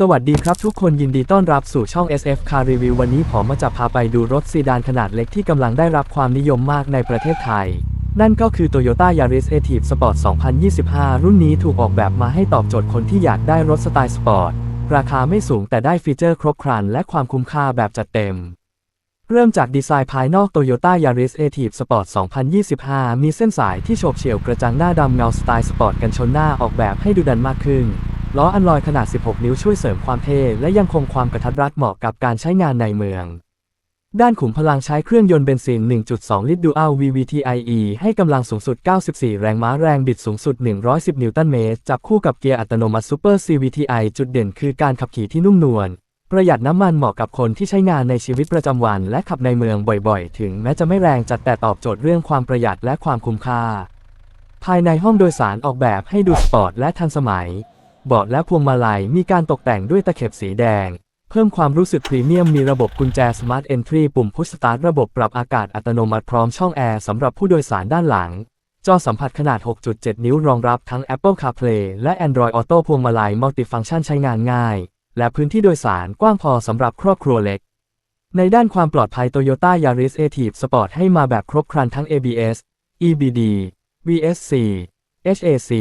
สวัสดีครับทุกคนยินดีต้อนรับสู่ช่อง SF Car Review วันนี้ผมมาจะพาไปดูรถซีดานขนาดเล็กที่กำลังได้รับความนิยมมากในประเทศไทย นั่นก็คือ Toyota Yaris a t i v Sport 2025 รุ่นนี้ถูกออกแบบมาให้ตอบโจทย์คนที่อยากได้รถสไตล์สปอร์ต ราคาไม่สูงแต่ได้ฟีเจอร์ครบครันและความคุ้มค่าแบบจัดเต็ม เริ่มจากดีไซน์ภายนอก Toyota Yaris a t i v Sport 2025 มีเส้นสายที่โฉบเฉี่ยวกระจังหน้าดำเงาสไตล์สปอร์ตกันชนหน้าออกแบบให้ดูดันมากขึ้น ล้ออันลอยขนาด 16 นิ้วช่วยเสริมความเท่และยังคงความกระทัดรัดเหมาะกับการใช้งานในเมือง ด้านขุมพลังใช้เครื่องยนต์เบนซิน 1.2 ลิตร Dual VVTIE ให้กำลังสูงสุด 94 แรงม้าแรงบิดสูงสุด 110 นิวตันเมตร จับคู่กับเกียร์อัตโนมัติ Super CVTi จุดเด่นคือการขับขี่ที่นุ่มนวลประหยัดน้ำมันเหมาะกับคนที่ใช้งานในชีวิตประจำวัน และขับในเมืองบ่อยๆ ถึงแม้จะไม่แรงจัดแต่ตอบโจทย์เรื่องความประหยัดและความคุ้มค่า ภายในห้องโดยสารออกแบบให้ดูสปอร์ตและทันสมัย เบาะและพวงมาลัยมีการตกแต่งด้วยตะเข็บสีแดง เพิ่มความรู้สึกพรีเมียมมีระบบกุญแจ Smart Entry ปุ่มพุชสตาร์ทระบบปรับอากาศอัตโนมัติพร้อมช่องแอร์สำหรับผู้โดยสารด้านหลัง จอสัมผัสขนาด 6.7 นิ้วรองรับทั้ง Apple CarPlay และ Android Auto พวงมาลัยมัลติฟังชันใช้งานง่าย และพื้นที่โดยสารกว้างพอสำหรับครอบครัวเล็ก ในด้านความปลอดภัย Toyota Yaris a t i v Sport ให้มาแบบครบครันทั้ง ABS EBD VSC HAC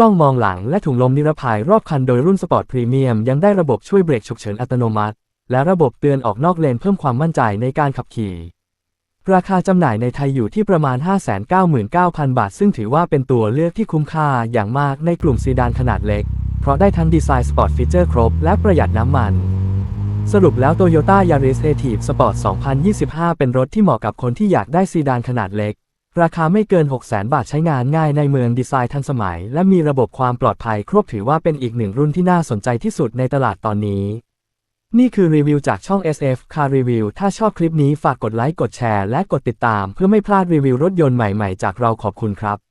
กล้องมองหลังและถุงลมนิรภัยรอบคันโดยรุ่นสปอร์ตพรีเมียมยังได้ระบบช่วยเบรกฉุกเฉินอัตโนมัติ และระบบเตือนออกนอกเลนเพิ่มความมั่นใจในการขับขี่ ราคาจำหน่ายในไทยอยู่ที่ประมาณ 599,000 บาท ซึ่งถือว่าเป็นตัวเลือกที่คุ้มค่าอย่างมากในกลุ่มซีดานขนาดเล็ก เพราะได้ทั้งดีไซน์สปอร์ตฟีเจอร์ครบ และประหยัดน้ำมันสรุปแล้ว Toyota Yaris a t i v Sport 2025 เป็นรถที่เหมาะกับคนที่อยากได้ซีดานขนาดเล็ก ราคาไม่เกิน 6 0 0 0 0 บาทใช้งานง่ายในเมืองดีไซน์ทันสมัย และมีระบบความปลอดภัยครบถือว่าเป็นอีกหนึ่งรุ่นที่น่าสนใจที่สุดในตลาดตอนนี้ นี่คือรีวิวจากช่อง SF Car Review ถ้าชอบคลิปนี้ฝากกดไลค์กดแชร์และกดติดตาม เพื่อไม่พลาดรีวิวรถยนต์ใหม่ๆ จากเราขอบคุณครับ